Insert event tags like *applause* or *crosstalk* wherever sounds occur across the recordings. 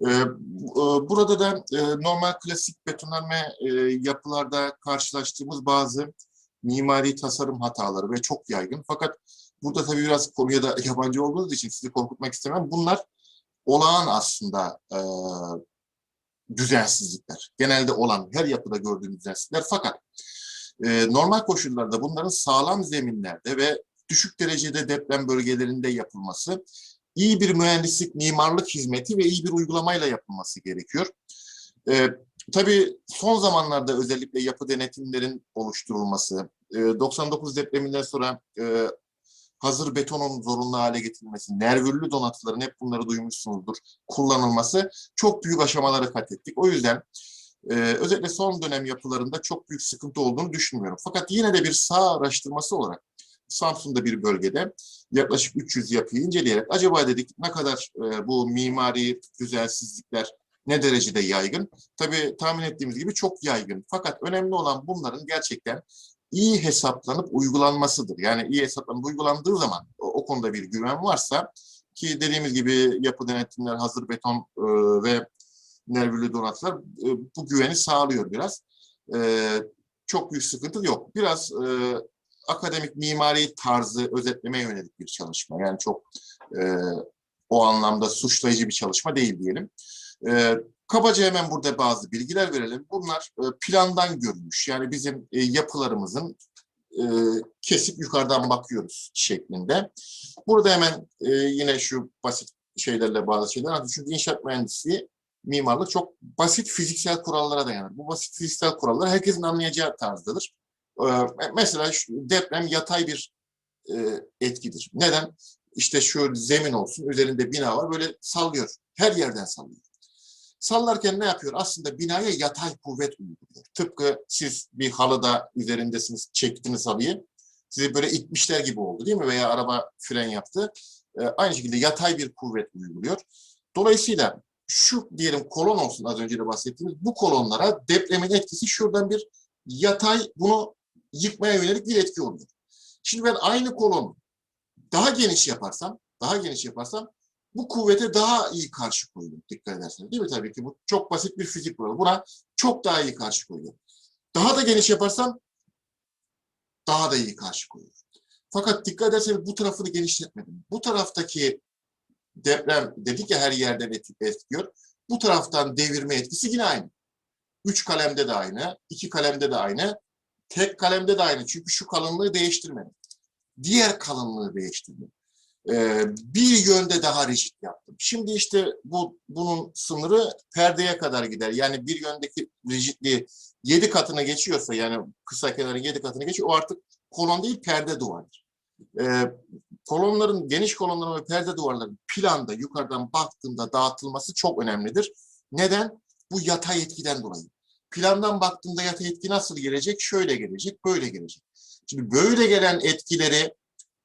Ee, e, Burada da e, normal klasik betonarme e, yapılarda karşılaştığımız bazı mimari tasarım hataları ve çok yaygın. Fakat burada tabii biraz konuya da *laughs* yabancı olduğunuz için sizi korkutmak istemem. Bunlar olağan aslında düzensizlikler. Genelde olan her yapıda gördüğümüz düzensizlikler. Fakat normal koşullarda bunların sağlam zeminlerde ve düşük derecede deprem bölgelerinde yapılması iyi bir mühendislik, mimarlık hizmeti ve iyi bir uygulamayla yapılması gerekiyor. E, tabii son zamanlarda özellikle yapı denetimlerin oluşturulması, e, 99 depreminden sonra e, hazır betonun zorunlu hale getirilmesi, nervüllü donatıların hep bunları duymuşsunuzdur, kullanılması çok büyük aşamaları kat ettik. O yüzden e, özellikle son dönem yapılarında çok büyük sıkıntı olduğunu düşünmüyorum. Fakat yine de bir sağ araştırması olarak Samsun'da bir bölgede yaklaşık 300 yapıyı inceleyerek acaba dedik ne kadar e, bu mimari düzensizlikler ne derecede yaygın? Tabii tahmin ettiğimiz gibi çok yaygın. Fakat önemli olan bunların gerçekten iyi hesaplanıp uygulanmasıdır. Yani iyi hesaplanıp uygulandığı zaman o, o konuda bir güven varsa ki dediğimiz gibi yapı denetimler, hazır beton e, ve nervülü donatılar e, bu güveni sağlıyor biraz. E, çok büyük sıkıntı yok. Biraz e, akademik mimari tarzı özetlemeye yönelik bir çalışma. Yani çok e, o anlamda suçlayıcı bir çalışma değil diyelim. E, kabaca hemen burada bazı bilgiler verelim. Bunlar e, plandan görülmüş. Yani bizim e, yapılarımızın e, kesip yukarıdan bakıyoruz şeklinde. Burada hemen e, yine şu basit şeylerle bazı şeyler. Çünkü inşaat mühendisliği mimarlık çok basit fiziksel kurallara dayanır. Bu basit fiziksel kurallar herkesin anlayacağı tarzdadır. Ee, Mesela deprem yatay bir e, etkidir. Neden? İşte şu zemin olsun, üzerinde bina var, böyle sallıyor. Her yerden sallıyor. Sallarken ne yapıyor? Aslında binaya yatay kuvvet uyguluyor. Tıpkı siz bir halıda üzerindesiniz, çektiniz halıyı. Sizi böyle itmişler gibi oldu değil mi? Veya araba fren yaptı. Ee, Aynı şekilde yatay bir kuvvet uyguluyor. Dolayısıyla şu diyelim kolon olsun az önce de bahsettiğimiz bu kolonlara depremin etkisi şuradan bir yatay bunu yıkmaya yönelik bir etki oluyor. Şimdi ben aynı kolonu daha geniş yaparsam, daha geniş yaparsam bu kuvvete daha iyi karşı koyuyorum dikkat ederseniz. Değil mi tabii ki bu çok basit bir fizik kuralı. Buna çok daha iyi karşı koyuyorum. Daha da geniş yaparsam daha da iyi karşı koyuyorum. Fakat dikkat ederseniz bu tarafını genişletmedim. Bu taraftaki deprem dedik ya her yerden etki etkiyor. Bu taraftan devirme etkisi yine aynı. Üç kalemde de aynı, iki kalemde de aynı, tek kalemde de aynı. Çünkü şu kalınlığı değiştirmedim. Diğer kalınlığı değiştirdim. Ee, bir yönde daha rigid yaptım. Şimdi işte bu bunun sınırı perdeye kadar gider. Yani bir yöndeki rigidliği yedi katına geçiyorsa yani kısa kenarın yedi katına geçiyor. O artık kolon değil perde duvardır. Ee, kolonların, geniş kolonların ve perde duvarların planda yukarıdan baktığımda dağıtılması çok önemlidir. Neden? Bu yatay etkiden dolayı. Plandan baktığımda yatay etki nasıl gelecek? Şöyle gelecek, böyle gelecek. Şimdi böyle gelen etkileri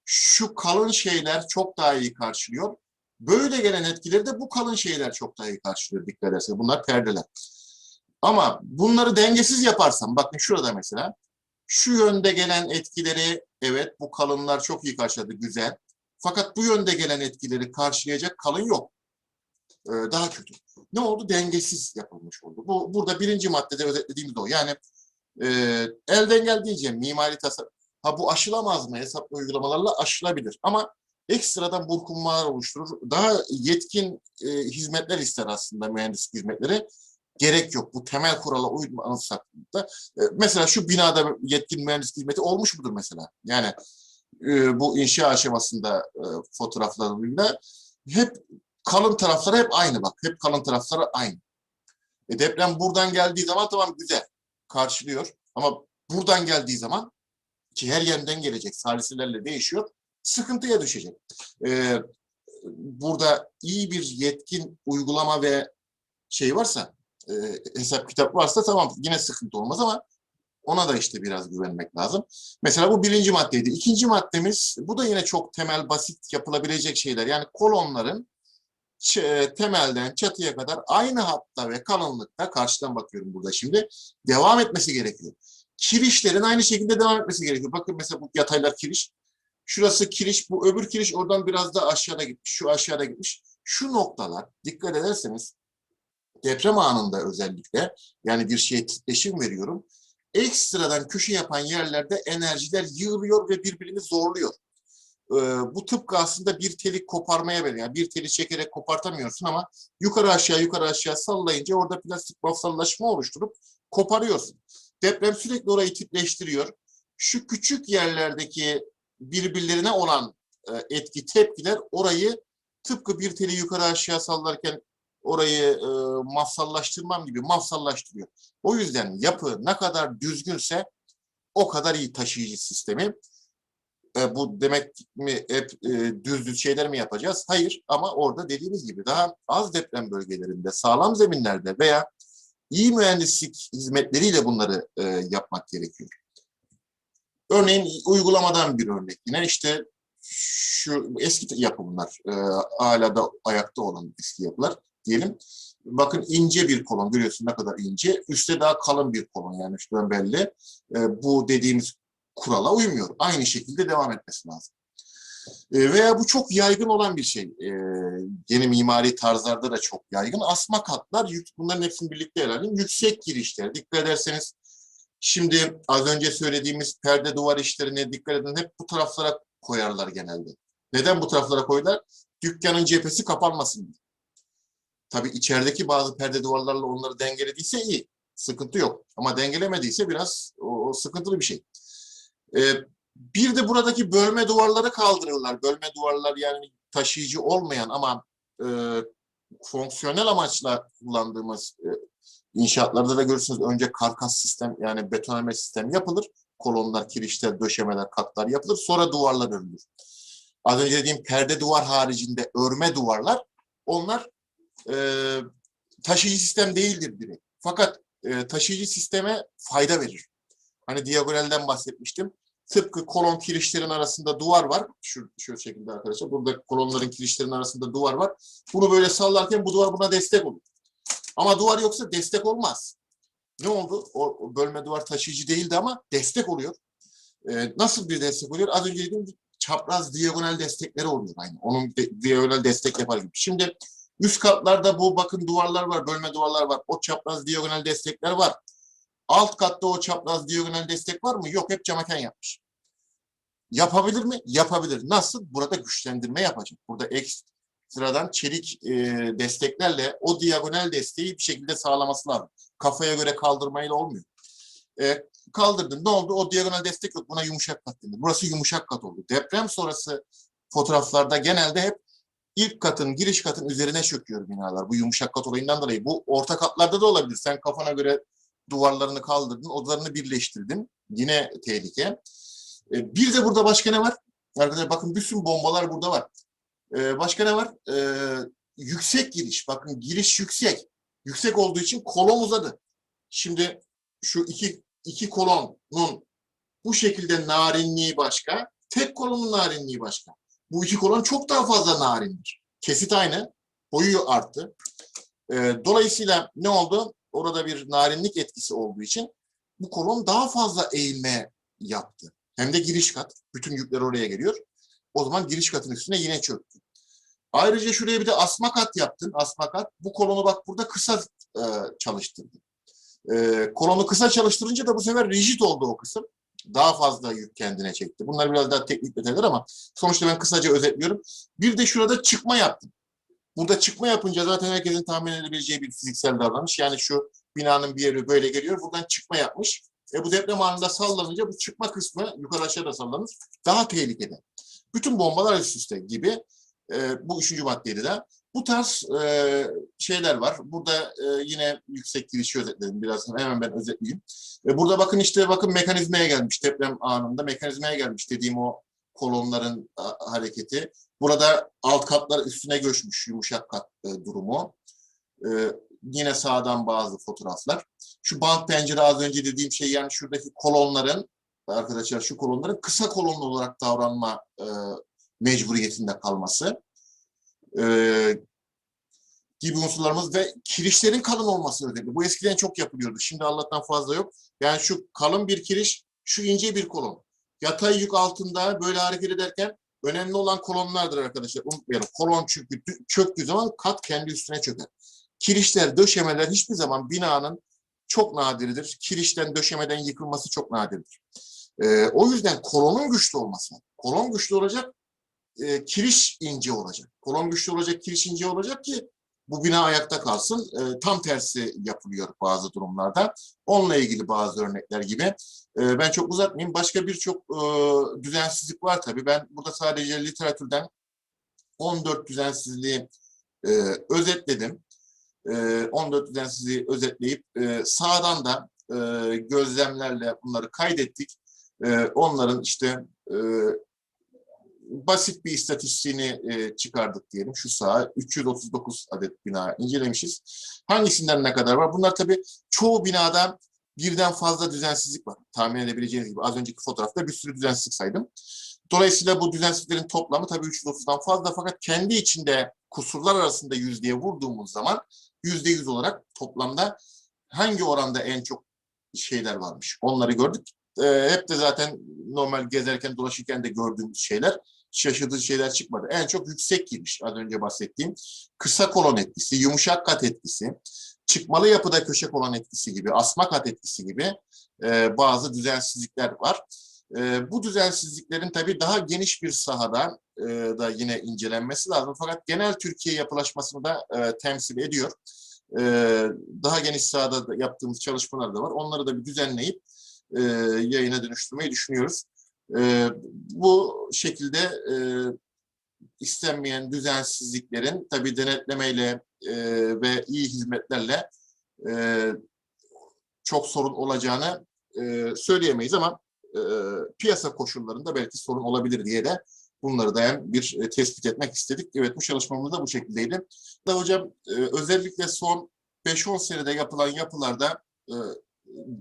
şu kalın şeyler çok daha iyi karşılıyor. Böyle gelen etkileri de bu kalın şeyler çok daha iyi karşılıyor dikkat ederseniz. Bunlar perdeler. Ama bunları dengesiz yaparsam, bakın şurada mesela, şu yönde gelen etkileri, evet bu kalınlar çok iyi karşıladı, güzel. Fakat bu yönde gelen etkileri karşılayacak kalın yok. Ee, daha kötü. Ne oldu? Dengesiz yapılmış oldu. Bu burada birinci maddede özetlediğimiz o. Yani e, elden geldiğince mimari tasarım, ha bu aşılamaz mı? Hesaplı uygulamalarla aşılabilir. Ama ekstradan burkunmalar oluşturur. Daha yetkin e, hizmetler ister aslında mühendislik hizmetleri. Gerek yok. Bu temel kurala uymanızsak da. E, mesela şu binada yetkin mühendislik hizmeti olmuş mudur mesela? Yani e, bu inşa aşamasında e, fotoğraflarıyla hep kalın tarafları hep aynı bak. Hep kalın tarafları aynı. E deprem buradan geldiği zaman tamam güzel karşılıyor. Ama buradan geldiği zaman ki her yerden gelecek salisilerle değişiyor. Sıkıntıya düşecek. E, burada iyi bir yetkin uygulama ve şey varsa e, hesap kitap varsa tamam yine sıkıntı olmaz ama ona da işte biraz güvenmek lazım. Mesela bu birinci maddeydi. İkinci maddemiz bu da yine çok temel basit yapılabilecek şeyler. Yani kolonların temelden çatıya kadar aynı hatta ve kalınlıkta karşıdan bakıyorum burada şimdi devam etmesi gerekiyor. Kirişlerin aynı şekilde devam etmesi gerekiyor. Bakın mesela bu yataylar kiriş. Şurası kiriş, bu öbür kiriş oradan biraz da aşağıda gitmiş. Şu aşağıda gitmiş. Şu noktalar dikkat ederseniz deprem anında özellikle yani bir şeye titreşim veriyorum. Ekstradan köşe yapan yerlerde enerjiler yığılıyor ve birbirini zorluyor. Ee, bu tıpkı aslında bir teli koparmaya benziyor. Yani bir teli çekerek kopartamıyorsun ama yukarı aşağı yukarı aşağı sallayınca orada plastik mafsallaşma oluşturup koparıyorsun. Deprem sürekli orayı titreştiriyor. Şu küçük yerlerdeki birbirlerine olan e, etki tepkiler orayı tıpkı bir teli yukarı aşağı sallarken orayı e, mafsallaştırmam gibi mafsallaştırıyor. O yüzden yapı ne kadar düzgünse o kadar iyi taşıyıcı sistemi. E, bu demek mi hep e, düz düz şeyler mi yapacağız? Hayır ama orada dediğimiz gibi daha az deprem bölgelerinde, sağlam zeminlerde veya iyi mühendislik hizmetleriyle bunları e, yapmak gerekiyor. Örneğin uygulamadan bir örnek yine işte şu eski yapımlar, e, hala da ayakta olan eski yapılar diyelim. Bakın ince bir kolon görüyorsun ne kadar ince. Üstte daha kalın bir kolon yani şuradan belli. E, bu dediğimiz kurala uymuyor. Aynı şekilde devam etmesi lazım. E, veya bu çok yaygın olan bir şey. E, yeni mimari tarzlarda da çok yaygın. Asma katlar, bunların hepsini birlikte ele. Yüksek girişler. Dikkat ederseniz şimdi az önce söylediğimiz perde duvar işlerine dikkat edin. Hep bu taraflara koyarlar genelde. Neden bu taraflara koyarlar? Dükkanın cephesi kapanmasın diye. Tabii içerideki bazı perde duvarlarla onları dengelediyse iyi. Sıkıntı yok. Ama dengelemediyse biraz o, o sıkıntılı bir şey. Ee, bir de buradaki bölme duvarları kaldırırlar. Bölme duvarlar yani taşıyıcı olmayan ama e, fonksiyonel amaçla kullandığımız e, inşaatlarda da görürsünüz önce karkas sistem yani betonarme sistem yapılır. Kolonlar, kirişler, döşemeler, katlar yapılır. Sonra duvarlar örülür. Az önce dediğim perde duvar haricinde örme duvarlar onlar e, taşıyıcı sistem değildir direkt. Fakat e, taşıyıcı sisteme fayda verir. Hani diagonalden bahsetmiştim. Tıpkı kolon kirişlerin arasında duvar var. Şu, şu şekilde arkadaşlar. Burada kolonların kirişlerin arasında duvar var. Bunu böyle sallarken bu duvar buna destek olur. Ama duvar yoksa destek olmaz. Ne oldu? O, bölme duvar taşıyıcı değildi ama destek oluyor. Ee, nasıl bir destek oluyor? Az önce dediğim gibi çapraz diagonal destekleri oluyor aynı. Onun de, diagonal destek yapar gibi. Şimdi üst katlarda bu bakın duvarlar var, bölme duvarlar var. O çapraz diagonal destekler var. Alt katta o çapraz diagonal destek var mı? Yok hep camaken yapmış. Yapabilir mi? Yapabilir. Nasıl? Burada güçlendirme yapacak. Burada ekstradan çelik e, desteklerle o diagonal desteği bir şekilde sağlaması lazım. Kafaya göre kaldırmayla olmuyor. E, kaldırdın. Ne oldu? O diagonal destek yok. Buna yumuşak kat denir. Burası yumuşak kat oldu. Deprem sonrası fotoğraflarda genelde hep ilk katın, giriş katın üzerine çöküyor binalar. Bu yumuşak kat olayından dolayı. Bu orta katlarda da olabilir. Sen kafana göre duvarlarını kaldırdın, odalarını birleştirdin. Yine tehlike. E, bir de burada başka ne var? Arkadaşlar bakın bütün bombalar burada var. E, başka ne var? E, yüksek giriş. Bakın giriş yüksek. Yüksek olduğu için kolon uzadı. Şimdi şu iki, iki kolonun bu şekilde narinliği başka, tek kolonun narinliği başka. Bu iki kolon çok daha fazla narindir. Kesit aynı, boyu arttı. Dolayısıyla ne oldu? Orada bir narinlik etkisi olduğu için bu kolon daha fazla eğilme yaptı. Hem de giriş kat. Bütün yükler oraya geliyor. O zaman giriş katın üstüne yine çöktü. Ayrıca şuraya bir de asma kat yaptın. Asma kat. Bu kolonu bak burada kısa e, çalıştırdın. E, kolonu kısa çalıştırınca da bu sefer rigid oldu o kısım. Daha fazla yük kendine çekti. Bunlar biraz daha teknik detaylar ama sonuçta ben kısaca özetliyorum. Bir de şurada çıkma yaptım. Burada çıkma yapınca zaten herkesin tahmin edebileceği bir fiziksel davranış. Yani şu binanın bir yeri böyle geliyor. Buradan çıkma yapmış. E bu deprem anında sallanınca bu çıkma kısmı yukarı aşağı da sallanır. Daha tehlikeli. Bütün bombalar üst üste gibi. E, bu üçüncü maddeydi de. Bu tarz e, şeyler var. Burada e, yine yüksek girişi özetledim. Biraz hemen ben özetleyeyim. E, burada bakın işte bakın mekanizmaya gelmiş. Deprem anında mekanizmaya gelmiş dediğim o kolonların hareketi. Burada alt katlar üstüne göçmüş yumuşak kat e, durumu. E, yine sağdan bazı fotoğraflar. Şu bant pencere az önce dediğim şey yani şuradaki kolonların arkadaşlar şu kolonların kısa kolonlu olarak davranma e, mecburiyetinde kalması gibi unsurlarımız ve kirişlerin kalın olması önemli. Bu eskiden çok yapılıyordu. Şimdi Allah'tan fazla yok. Yani şu kalın bir kiriş, şu ince bir kolon. Yatay yük altında böyle hareket ederken önemli olan kolonlardır arkadaşlar. Unutmayalım. Kolon çünkü çöktüğü zaman kat kendi üstüne çöker. kirişler, döşemeler hiçbir zaman binanın çok nadirdir. Kirişten, döşemeden yıkılması çok nadirdir. Ee, o yüzden kolonun güçlü olması. Kolon güçlü olacak, e, kiriş ince olacak. Kolon güçlü olacak, kiriş ince olacak ki bu bina ayakta kalsın. E, tam tersi yapılıyor bazı durumlarda. Onunla ilgili bazı örnekler gibi. E, ben çok uzatmayayım. Başka birçok e, düzensizlik var tabii. Ben burada sadece literatürden 14 düzensizliği e, özetledim. E, 14 düzensizliği özetleyip e, sağdan da e, gözlemlerle bunları kaydettik. E, onların işte e, basit bir istatistiğini e, çıkardık diyelim. Şu saha 339 adet bina incelemişiz. Hangisinden ne kadar var? Bunlar tabii çoğu binada birden fazla düzensizlik var. Tahmin edebileceğiniz gibi az önceki fotoğrafta bir sürü düzensizlik saydım. Dolayısıyla bu düzensizliklerin toplamı tabii 330'dan fazla fakat kendi içinde kusurlar arasında yüzdeye vurduğumuz zaman yüzde yüz olarak toplamda hangi oranda en çok şeyler varmış onları gördük. Ee, hep de zaten normal gezerken dolaşırken de gördüğümüz şeyler şaşırtıcı şeyler çıkmadı. En çok yüksek girmiş az önce bahsettiğim kısa kolon etkisi, yumuşak kat etkisi, çıkmalı yapıda köşe kolon etkisi gibi, asma kat etkisi gibi e, bazı düzensizlikler var. E, bu düzensizliklerin tabii daha geniş bir sahada e, da yine incelenmesi lazım. Fakat genel Türkiye yapılaşmasını da e, temsil ediyor. E, daha geniş sahada da yaptığımız çalışmalar da var. Onları da bir düzenleyip e, yayına dönüştürmeyi düşünüyoruz. E, bu şekilde e, istenmeyen düzensizliklerin tabii denetlemeyle e, ve iyi hizmetlerle e, çok sorun olacağını e, söyleyemeyiz ama e, piyasa koşullarında belki sorun olabilir diye de bunları dayan bir e, tespit etmek istedik. Evet bu çalışmamız da bu şekildeydi. Da hocam e, özellikle son 5-10 senede yapılan yapılarda e,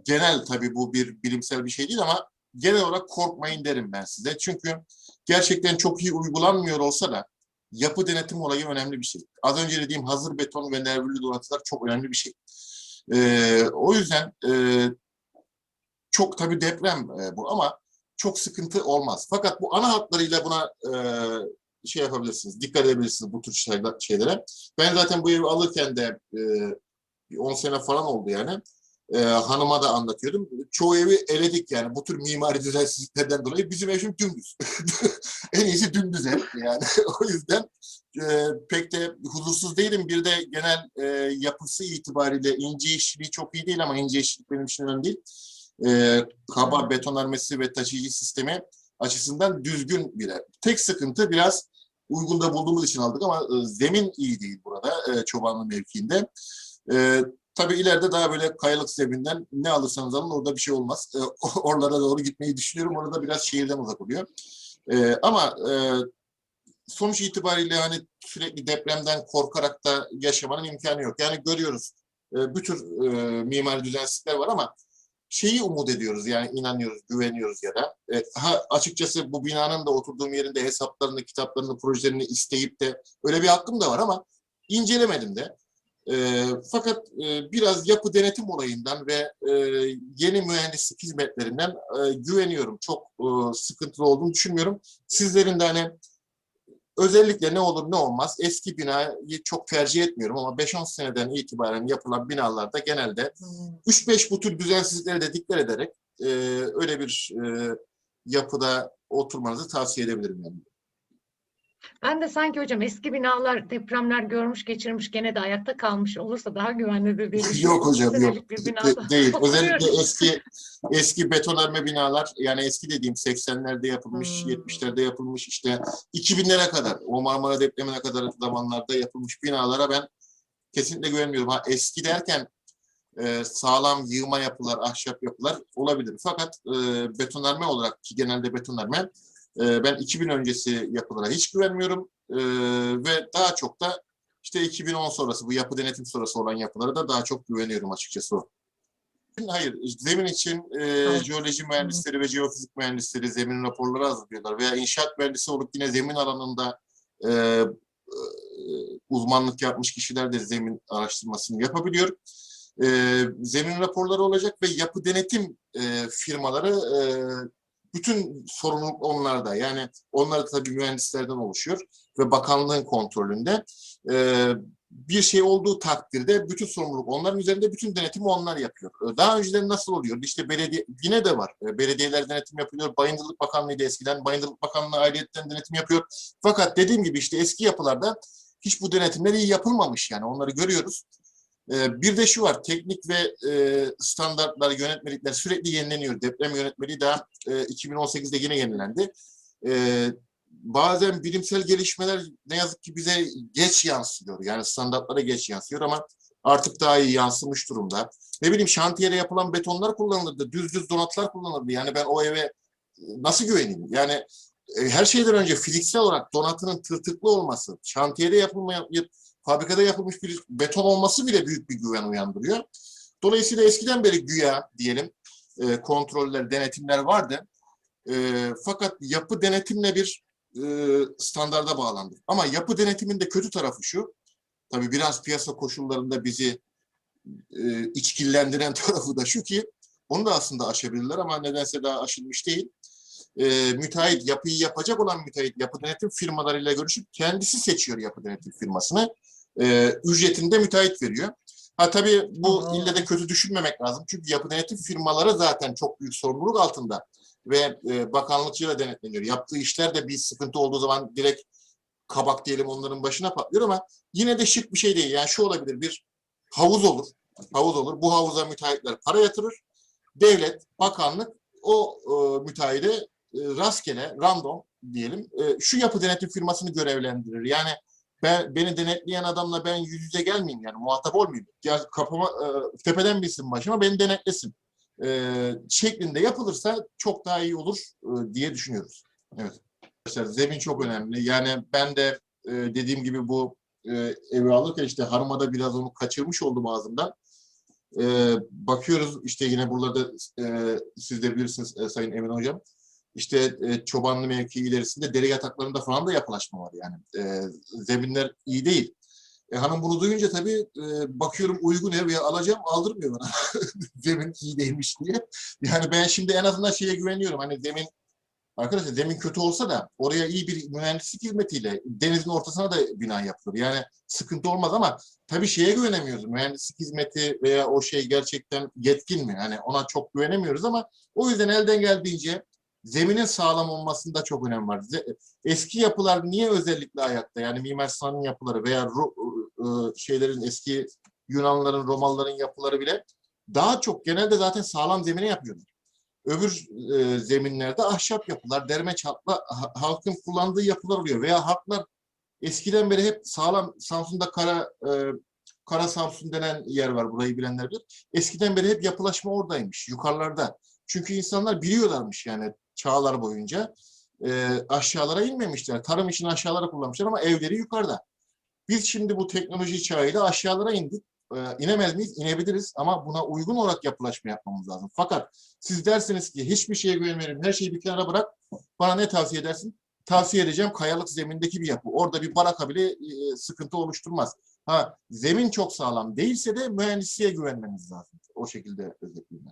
genel tabii bu bir bilimsel bir şey değil ama genel olarak korkmayın derim ben size. Çünkü gerçekten çok iyi uygulanmıyor olsa da yapı denetim olayı önemli bir şey. Az önce dediğim hazır beton ve nervürlü donatılar çok önemli bir şey. Ee, o yüzden e, çok tabii deprem e, bu ama çok sıkıntı olmaz. Fakat bu ana hatlarıyla buna e, şey yapabilirsiniz, dikkat edebilirsiniz bu tür şeyler, şeylere. Ben zaten bu evi alırken de e, 10 sene falan oldu yani e, hanıma da anlatıyordum. Çoğu evi eledik yani bu tür mimari düzensizliklerden dolayı. Bizim ev şimdi dümdüz. *laughs* en iyisi dümdüz ev yani. *laughs* o yüzden e, pek de huzursuz değilim. Bir de genel e, yapısı itibariyle ince işçiliği çok iyi değil ama ince işçilik benim için önemli değil. E, kaba betonarmesi ve taşıyıcı sistemi açısından düzgün bir ev. Tek sıkıntı biraz uygunda bulduğumuz için aldık ama e, zemin iyi değil burada e, çobanlı mevkiinde. E, Tabii ileride daha böyle kayalık zeminden ne alırsanız alın orada bir şey olmaz. E, *laughs* oralara doğru gitmeyi düşünüyorum. Orada biraz şehirden uzak oluyor. E, ama e, sonuç itibariyle hani sürekli depremden korkarak da yaşamanın imkanı yok. Yani görüyoruz e, bir tür e, mimari düzensizlikler var ama şeyi umut ediyoruz yani inanıyoruz, güveniyoruz ya da. E, ha, açıkçası bu binanın da oturduğum yerinde hesaplarını, kitaplarını, projelerini isteyip de öyle bir hakkım da var ama incelemedim de. E, fakat e, biraz yapı denetim olayından ve e, yeni mühendislik hizmetlerinden e, güveniyorum. Çok e, sıkıntılı olduğunu düşünmüyorum. Sizlerin de hani özellikle ne olur ne olmaz eski binayı çok tercih etmiyorum ama 5-10 seneden itibaren yapılan binalarda genelde 3-5 bu tür düzensizliklere de dikkat ederek e, öyle bir e, yapıda oturmanızı tavsiye edebilirim. Yani. Ben de sanki hocam eski binalar depremler görmüş geçirmiş gene de ayakta kalmış olursa daha güvenlidir diye. Yok hocam yok. Bir binada De- değil. *laughs* Özellikle eski eski betonarme binalar yani eski dediğim 80'lerde yapılmış, Hmm. 70'lerde yapılmış işte 2000'lere kadar o Marmara depremine kadar zamanlarda yapılmış binalara ben kesinlikle güvenmiyorum. Ha eski derken e, sağlam yığma yapılar, ahşap yapılar olabilir. Fakat e, betonarme olarak ki genelde betonarme e, ben 2000 öncesi yapılara hiç güvenmiyorum E, ve daha çok da işte 2010 sonrası bu yapı denetim sonrası olan yapılara da daha çok güveniyorum açıkçası. Hayır, zemin için e, jeoloji mühendisleri ve jeofizik mühendisleri zemin raporları hazırlıyorlar veya inşaat mühendisi olup yine zemin alanında e, e, uzmanlık yapmış kişiler de zemin araştırmasını yapabiliyor. E, zemin raporları olacak ve yapı denetim e, firmaları e, bütün sorumluluk onlarda. Yani onlar da tabii mühendislerden oluşuyor ve bakanlığın kontrolünde. Bir şey olduğu takdirde bütün sorumluluk onların üzerinde, bütün denetimi onlar yapıyor. Daha önceden nasıl oluyordu? İşte belediye, yine de var. Belediyeler denetim yapıyor. Bayındırlık Bakanlığı'ydı eskiden. Bayındırlık Bakanlığı ayrıyetten denetim yapıyor. Fakat dediğim gibi işte eski yapılarda hiç bu denetimler iyi yapılmamış yani onları görüyoruz. Ee, Bir de şu var, teknik ve e, standartlar, yönetmelikler sürekli yenileniyor. Deprem yönetmeliği daha e, 2018'de yine yenilendi. Ee, Bazen bilimsel gelişmeler ne yazık ki bize geç yansıyor. Yani standartlara geç yansıyor ama artık daha iyi yansımış durumda. Ne bileyim şantiyede yapılan betonlar kullanılırdı, düz düz donatlar kullanılırdı. Yani ben o eve e, nasıl güveneyim? Yani e, her şeyden önce fiziksel olarak donatının tırtıklı olması, şantiyede yapılmayan, fabrikada yapılmış bir beton olması bile büyük bir güven uyandırıyor. Dolayısıyla eskiden beri güya diyelim e, kontroller, denetimler vardı. E, fakat yapı denetimle bir e, standarda bağlandı. Ama yapı denetiminde kötü tarafı şu, tabii biraz piyasa koşullarında bizi e, içkillendiren *laughs* tarafı da şu ki, onu da aslında aşabilirler ama nedense daha aşılmış değil. E, müteahhit, yapıyı yapacak olan müteahhit yapı denetim firmalarıyla görüşüp kendisi seçiyor yapı denetim firmasını. E, ücretini de müteahhit veriyor. Ha tabii bu Aa. ille de kötü düşünmemek lazım. Çünkü yapı denetim firmaları zaten çok büyük sorumluluk altında ve e, bakanlıkçıyla denetleniyor. Yaptığı işler de bir sıkıntı olduğu zaman direkt kabak diyelim onların başına patlıyor ama yine de şık bir şey değil. Yani şu olabilir bir havuz olur. Havuz olur. Bu havuza müteahhitler para yatırır. Devlet, bakanlık o e, müteahhide e, rastgele, random diyelim e, şu yapı denetim firmasını görevlendirir. Yani ben, beni denetleyen adamla ben yüz yüze gelmeyeyim yani muhatap olmayayım. Ya kapıma e, tepeden bilsin başıma beni denetlesin e, şeklinde yapılırsa çok daha iyi olur e, diye düşünüyoruz. Evet. Arkadaşlar zemin çok önemli. Yani ben de e, dediğim gibi bu e, evi alırken işte harmada da biraz onu kaçırmış oldum ağzımdan. E, bakıyoruz işte yine burada e, siz de bilirsiniz e, Sayın Emin Hocam. İşte e, çobanlı mevki ilerisinde dere yataklarında falan da yapılaşma var yani. E, zeminler iyi değil. E, hanım bunu duyunca tabii e, bakıyorum uygun ev alacağım aldırmıyor bana. *laughs* zemin iyi değilmiş diye. Yani ben şimdi en azından şeye güveniyorum. Hani zemin arkadaşlar zemin kötü olsa da oraya iyi bir mühendislik hizmetiyle denizin ortasına da bina yapılır. Yani sıkıntı olmaz ama tabii şeye güvenemiyoruz. Mühendislik hizmeti veya o şey gerçekten yetkin mi? Hani ona çok güvenemiyoruz ama o yüzden elden geldiğince zeminin sağlam olmasında çok önem var. Eski yapılar niye özellikle ayakta? Yani Mimar Sinan'ın yapıları veya Ru- ıı, şeylerin eski Yunanlıların, Romalıların yapıları bile daha çok genelde zaten sağlam zemine yapıyorlar. Öbür e, zeminlerde ahşap yapılar, derme çatma ha- halkın kullandığı yapılar oluyor veya halklar eskiden beri hep sağlam Samsun'da kara e, Kara Samsun denen yer var burayı bilenler bilir. Eskiden beri hep yapılaşma oradaymış yukarılarda. Çünkü insanlar biliyorlarmış yani çağlar boyunca e, aşağılara inmemişler. Tarım için aşağılara kullanmışlar ama evleri yukarıda. Biz şimdi bu teknoloji çağıyla aşağılara indik. E, inemez miyiz? İnebiliriz ama buna uygun olarak yapılaşma yapmamız lazım. Fakat siz dersiniz ki hiçbir şeye güvenmiyorum, her şeyi bir kenara bırak. Bana ne tavsiye edersin? Tavsiye edeceğim kayalık zemindeki bir yapı. Orada bir baraka bile e, sıkıntı oluşturmaz. Ha zemin çok sağlam değilse de mühendisliğe güvenmeniz lazım. O şekilde özetleyeyim.